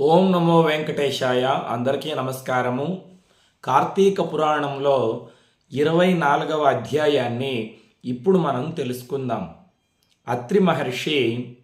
ఓం నమో వెంకటేశాయ. అందరికీ నమస్కారము. కార్తీక పురాణంలో ఇరవై నాలుగవ అధ్యాయాన్ని ఇప్పుడు మనం తెలుసుకుందాం. అత్రి మహర్షి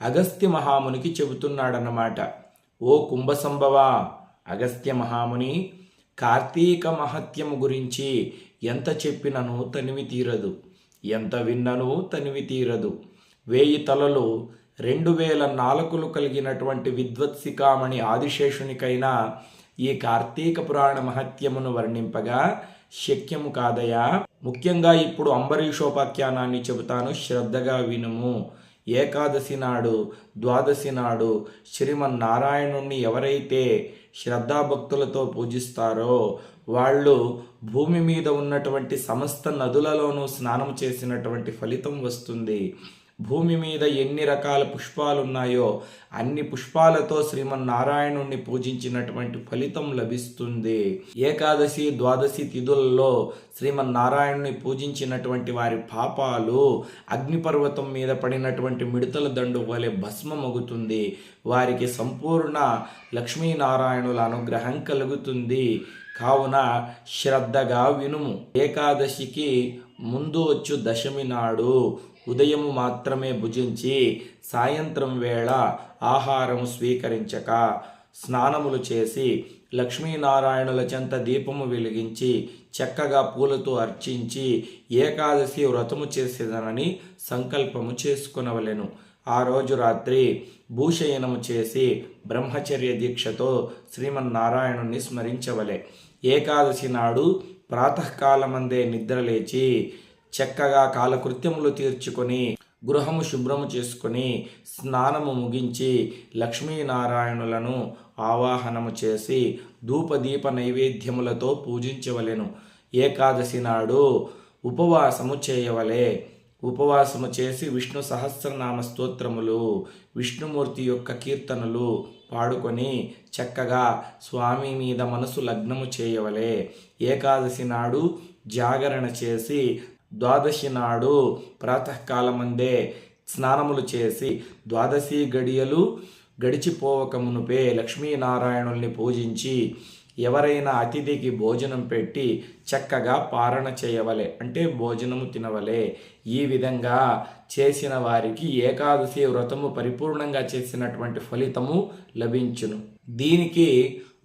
అగస్త్య మహామునికి చెబుతున్నాడన్నమాట. ఓ కుంభసంభవ అగస్త్య మహాముని కార్తీక మహత్యము గురించి ఎంత చెప్పినను తనివి తీరదు. ఎంత విన్నను తనివి తీరదు. వేయి తలలు రెండు వేల నాలుగులు కలిగినటువంటి విద్వత్సికామణి ఆదిశేషునికైనా ఈ కార్తీక పురాణ మహత్యమును వర్ణింపగా శక్యము కాదయా? ముఖ్యంగా ఇప్పుడు అంబరీషోపాఖ్యానాన్ని చెబుతాను శ్రద్ధగా వినుము. ఏకాదశి నాడు ద్వాదశి నాడు శ్రీమన్నారాయణుణ్ణి ఎవరైతే శ్రద్ధాభక్తులతో పూజిస్తారో వాళ్ళు భూమి మీద ఉన్నటువంటి సమస్త నదులలోనూ స్నానం చేసినటువంటి ఫలితం వస్తుంది. భూమి మీద ఎన్ని రకాల పుష్పాలు ఉన్నాయో అన్ని పుష్పాలతో శ్రీమన్నారాయణుణ్ణి పూజించినటువంటి ఫలితం లభిస్తుంది. ఏకాదశి ద్వాదశి తిథులలో శ్రీమన్నారాయణుని పూజించినటువంటి వారి పాపాలు అగ్నిపర్వతం మీద పడినటువంటి మిడతల దండు వలె భస్మమగుతుంది. వారికి సంపూర్ణ లక్ష్మీనారాయణుల అనుగ్రహం కలుగుతుంది. కావున శ్రద్ధగా వినుము. ఏకాదశికి ముందు వచ్చు దశమి నాడు ఉదయము మాత్రమే భుజించి సాయంత్రం వేళ ఆహారము స్వీకరించక స్నానములు చేసి లక్ష్మీనారాయణుల చెంత దీపము వెలిగించి చక్కగా పూలతో అర్చించి ఏకాదశి వ్రతము చేసేదనని సంకల్పము చేసుకునవలెను. ఆ రోజు రాత్రి భూషయనము చేసి బ్రహ్మచర్య దీక్షతో శ్రీమన్నారాయణుణ్ణి స్మరించవలె. ఏకాదశి నాడు ప్రాతకాలమందే నిద్రలేచి చక్కగా కాలకృత్యములు తీర్చుకొని గృహము శుభ్రము చేసుకొని స్నానము ముగించి లక్ష్మీనారాయణులను ఆవాహనము చేసి ధూపదీప నైవేద్యములతో పూజించవలెను. ఏకాదశి నాడు ఉపవాసము చేయవలే. ఉపవాసము చేసి విష్ణు సహస్రనామ స్తోత్రములు విష్ణుమూర్తి యొక్క కీర్తనలు పాడుకొని చక్కగా స్వామి మీద మనసు లగ్నము చేయవలే. ఏకాదశి నాడు జాగరణ చేసి ద్వాదశి నాడు ప్రాతకాలమందే స్నానములు చేసి ద్వాదశి గడియలు గడిచిపోవక మునుపే లక్ష్మీనారాయణుల్ని పూజించి ఎవరైనా అతిథికి భోజనం పెట్టి చక్కగా పారణ చేయవలే అంటే భోజనము తినవలే. ఈ విధంగా చేసిన వారికి ఏకాదశి వ్రతము పరిపూర్ణంగా చేసినటువంటి ఫలితము లభించును. దీనికి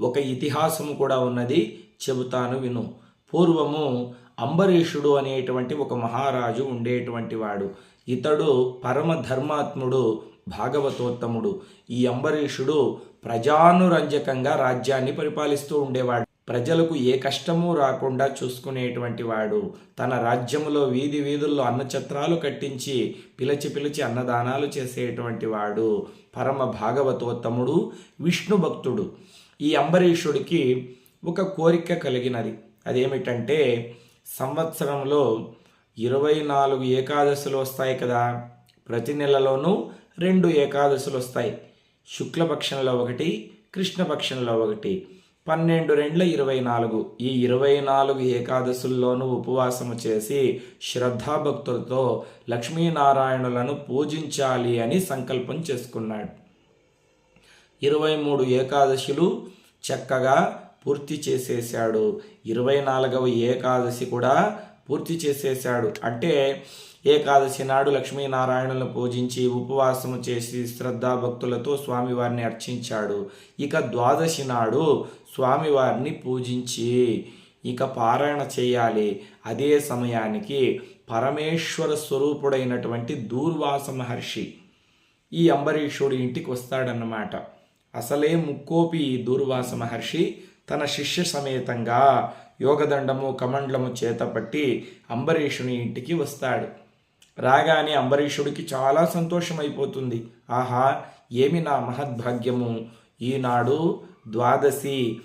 ఒక ఇతిహాసము కూడా ఉన్నది చెబుతాను విను. పూర్వము అంబరీషుడు అనేటువంటి ఒక మహారాజు ఉండేటువంటి వాడు. ఇతడు పరమ ధర్మాత్ముడు భాగవతోత్తముడు. ఈ అంబరీషుడు ప్రజానురంజకంగా రాజ్యాన్ని పరిపాలిస్తూ ఉండేవాడు. ప్రజలకు ఏ కష్టము రాకుండా చూసుకునేటువంటి వాడు. తన రాజ్యములో వీధి వీధుల్లో అన్నచత్రాలు కట్టించి పిలిచి పిలిచి అన్నదానాలు చేసేటువంటి వాడు పరమ భాగవతోత్తముడు విష్ణు భక్తుడు ఈ అంబరీషుడికి ఒక కోరిక కలిగినది. అదేమిటంటే సంవత్సరంలో ఇరవై నాలుగు ఏకాదశులు వస్తాయి కదా. ప్రతి నెలలోనూ రెండు ఏకాదశులు వస్తాయి. శుక్లపక్షంలో ఒకటి కృష్ణపక్షంలో ఒకటి. పన్నెండు రెండ్ల ఇరవై నాలుగు. ఈ ఇరవై నాలుగు ఏకాదశుల్లోనూ ఉపవాసము చేసి శ్రద్ధాభక్తులతో లక్ష్మీనారాయణులను పూజించాలి అని సంకల్పం చేసుకున్నాడు. ఇరవై మూడు ఏకాదశులు చక్కగా పూర్తి చేసేసాడు ఇరవై నాలుగవ ఏకాదశి కూడా పూర్తి చేసేసాడు అంటే ఏకాదశి నాడు లక్ష్మీనారాయణులను పూజించి ఉపవాసము చేసి శ్రద్ధాభక్తులతో స్వామివారిని అర్చించాడు. ఇక ద్వాదశి నాడు స్వామివారిని పూజించి ఇక పారాయణ చేయాలి. అదే సమయానికి పరమేశ్వర స్వరూపుడైనటువంటి దూర్వాస మహర్షి ఈ అంబరీషుడు ఇంటికి వస్తాడన్నమాట. అసలే ముక్కోపి దూర్వాస మహర్షి తన శిష్య సమేతంగా యోగదండము కమండలము చేతపట్టి అంబరీషుని ఇంటికి వస్తాడు. రాగానే అంబరీషుడికి చాలా సంతోషమైపోతుంది. ఆహా ఏమి నా మహద్భాగ్యము? ఈనాడు ద్వాదశి.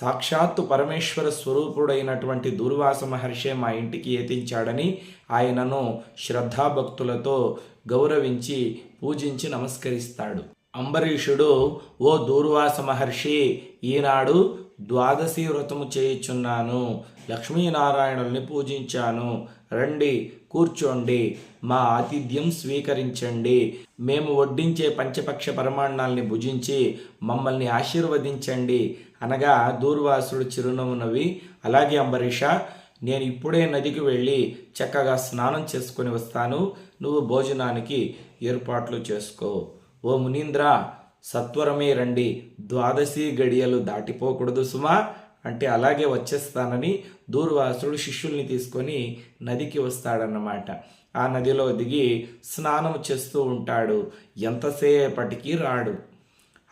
సాక్షాత్తు పరమేశ్వర స్వరూపుడైనటువంటి దుర్వాస మహర్షే మా ఇంటికి ఏతించాడని ఆయనను శ్రద్ధాభక్తులతో గౌరవించి పూజించి నమస్కరిస్తాడు. అంబరీషుడు ఓ దూర్వాస మహర్షి ఈనాడు ద్వాదశి వ్రతము చేయుచున్నాను. లక్ష్మీనారాయణుల్ని పూజించాను. రండి కూర్చోండి. మా ఆతిథ్యం స్వీకరించండి. మేము వడ్డించే పంచపక్ష పరమాణాల్ని భుజించి మమ్మల్ని ఆశీర్వదించండి. అనగా దూర్వాసుడు చిరునవ్వు నవ్వి అలాగే అంబరీష నేను ఇప్పుడే నదికి వెళ్ళి చక్కగా స్నానం చేసుకొని వస్తాను. నువ్వు భోజనానికి ఏర్పాట్లు చేసుకో. ఓ మునీంద్ర సత్వరమే రండి. ద్వాదశి గడియలు దాటిపోకూడదు సుమా. అంటే అలాగే వచ్చేస్తానని దూర్వాసుడు శిష్యుల్ని తీసుకొని నదికి వస్తాడన్నమాట. ఆ నదిలో దిగి స్నానం చేస్తూ ఉంటాడు. ఎంతసేపటికి రాడు?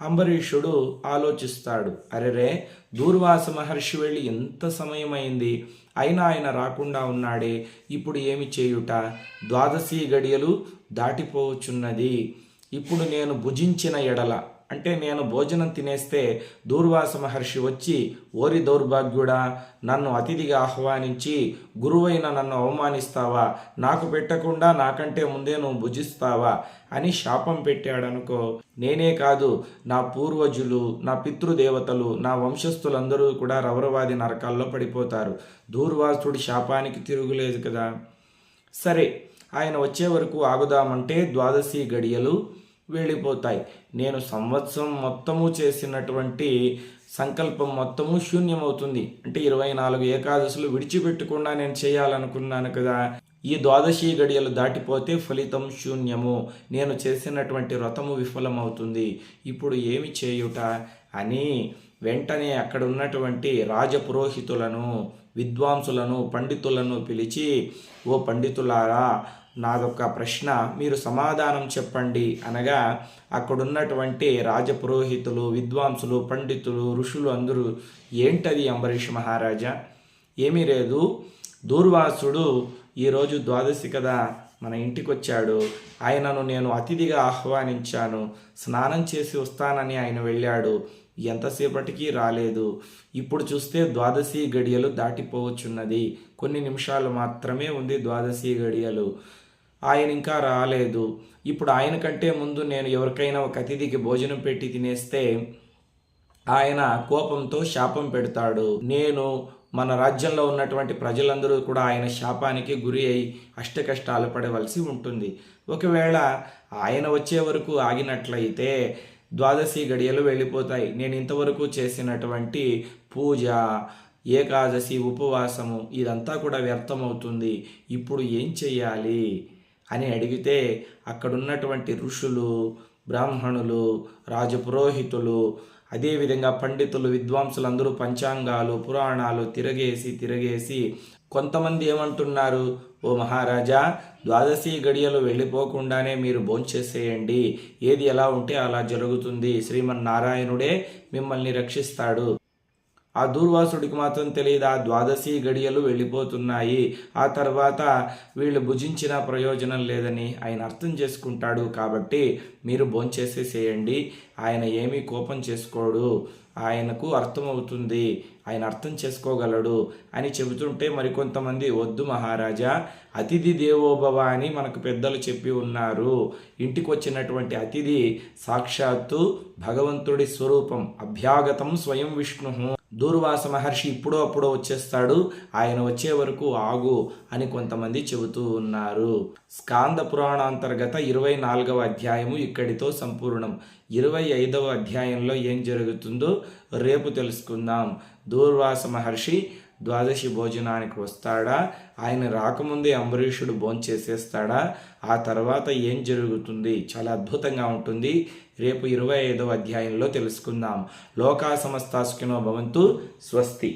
అంబరీషుడు ఆలోచిస్తాడు. అరెరే! దూర్వాస మహర్షి వెళ్ళి ఎంత సమయమైంది? అయినా ఆయన రాకుండా ఉన్నాడే. ఇప్పుడు ఏమి చేయుట? ద్వాదశి గడియలు దాటిపోవచ్చున్నది ఇప్పుడు నేను భుజించిన ఎడల అంటే నేను భోజనం తినేస్తే దూర్వాస మహర్షి వచ్చి ఓరి దౌర్భాగ్యుడా నన్ను అతిథిగా ఆహ్వానించి గురువైన నన్ను అవమానిస్తావా? నాకు పెట్టకుండా నాకంటే ముందే నువ్వు భుజిస్తావా? అని శాపం పెట్టాడనుకో నేనే కాదు నా పూర్వజులు నా పితృదేవతలు నా వంశస్థులందరూ కూడా రవరవాది నరకాల్లో పడిపోతారు. దూర్వాసుడి శాపానికి తిరుగులేదు కదా. సరే ఆయన వచ్చే వరకు ఆగుదామంటే ద్వాదశి గడియలు వెళ్ళిపోతాయి. నేను సంవత్సరం మొత్తము చేసినటువంటి సంకల్పం మొత్తము శూన్యమవుతుంది. అంటే ఇరవై నాలుగు ఏకాదశులు విడిచిపెట్టకుండా నేను చేయాలనుకున్నాను కదా ఈ ద్వాదశి గడియలు దాటిపోతే ఫలితం శూన్యము. నేను చేసినటువంటి వ్రతము విఫలమవుతుంది. ఇప్పుడు ఏమి చేయుట? అని వెంటనే అక్కడ ఉన్నటువంటి రాజపురోహితులను విద్వాంసులను పండితులను పిలిచి ఓ పండితులారా నాదొక ప్రశ్న. మీరు సమాధానం చెప్పండి అనగా అక్కడున్నటువంటి రాజపురోహితులు విద్వాంసులు పండితులు ఋషులు అందరూ ఏంటది అంబరీష్ మహారాజా? ఏమీ లేదు. దూర్వాసుడు ఈరోజు ద్వాదశి కదా మన ఇంటికి వచ్చాడు ఆయనను నేను అతిథిగా ఆహ్వానించాను. స్నానం చేసి వస్తానని ఆయన వెళ్ళాడు. ఎంతసేపటికి రాలేదు. ఇప్పుడు చూస్తే ద్వాదశి గడియలు దాటిపోవచ్చున్నది. కొన్ని నిమిషాలు మాత్రమే ఉంది ద్వాదశి గడియలు. ఆయన ఇంకా రాలేదు. ఇప్పుడు ఆయన కంటే ముందు నేను ఎవరికైనా ఒక అతిథికి భోజనం పెట్టి తినేస్తే ఆయన కోపంతో శాపం పెడతాడు. నేను మన రాజ్యంలో ఉన్నటువంటి ప్రజలందరూ కూడా ఆయన శాపానికి గురి అయి అష్టకష్టాలు పడవలసి ఉంటుంది. ఒకవేళ ఆయన వచ్చే వరకు ఆగినట్లయితే ద్వాదశి గడియలు వెళ్ళిపోతాయి. నేను ఇంతవరకు చేసినటువంటి పూజ ఏకాదశి ఉపవాసము ఇదంతా కూడా వ్యర్థమవుతుంది. ఇప్పుడు ఏం చెయ్యాలి? అని అడిగితే అక్కడున్నటువంటి ఋషులు బ్రాహ్మణులు రాజపురోహితులు అదేవిధంగా పండితులు విద్వాంసులందరూ పంచాంగాలు పురాణాలు తిరగేసి తిరగేసి కొంతమంది ఏమంటున్నారు ఓ మహారాజా ద్వాదశి గడియలు వెళ్ళిపోకుండానే మీరు భోంచేసేయండి. ఏది ఎలా ఉంటే అలా జరుగుతుంది. శ్రీమన్నారాయణుడే మిమ్మల్ని రక్షిస్తాడు. ఆ దూర్వాసుడికి మాత్రం తెలియదు. ఆ ద్వాదశి గడియలు వెళ్ళిపోతున్నాయి. ఆ తర్వాత వీళ్ళు భుజించిన ప్రయోజనం లేదని ఆయన అర్థం చేసుకుంటాడు. కాబట్టి మీరు భోంచేసేసేయండి. ఆయన ఏమీ కోపం చేసుకోడు. ఆయనకు అర్థమవుతుంది. ఆయన అర్థం చేసుకోగలడు అని చెబుతుంటే మరికొంతమంది వద్దు మహారాజా అతిథి దేవోభవ అని మనకు పెద్దలు చెప్పి ఉన్నారు. ఇంటికి వచ్చినటువంటి అతిథి సాక్షాత్తు భగవంతుడి స్వరూపం అభ్యాగతం స్వయం విష్ణు. దూర్వాస మహర్షి ఇప్పుడో అప్పుడో వచ్చేస్తాడు. ఆయన వచ్చే వరకు ఆగు అని కొంతమంది చెబుతూ ఉన్నారు. స్కాంద పురాణాంతర్గత ఇరవై నాలుగవ అధ్యాయము ఇక్కడితో సంపూర్ణం. ఇరవై ఐదవ అధ్యాయంలో ఏం జరుగుతుందో రేపు తెలుసుకుందాం. దూర్వాస మహర్షి ద్వాదశి భోజనానికి వస్తాడా? ఆయన రాకముందే అంబరీషుడు భోంచేసేస్తాడా? ఆ తర్వాత ఏం జరుగుతుంది? చాలా అద్భుతంగా ఉంటుంది. రేపు ఇరవై ఐదవ అధ్యాయంలో తెలుసుకుందాం. లోకా సమస్తాసుకినో భవంతు స్వస్తి.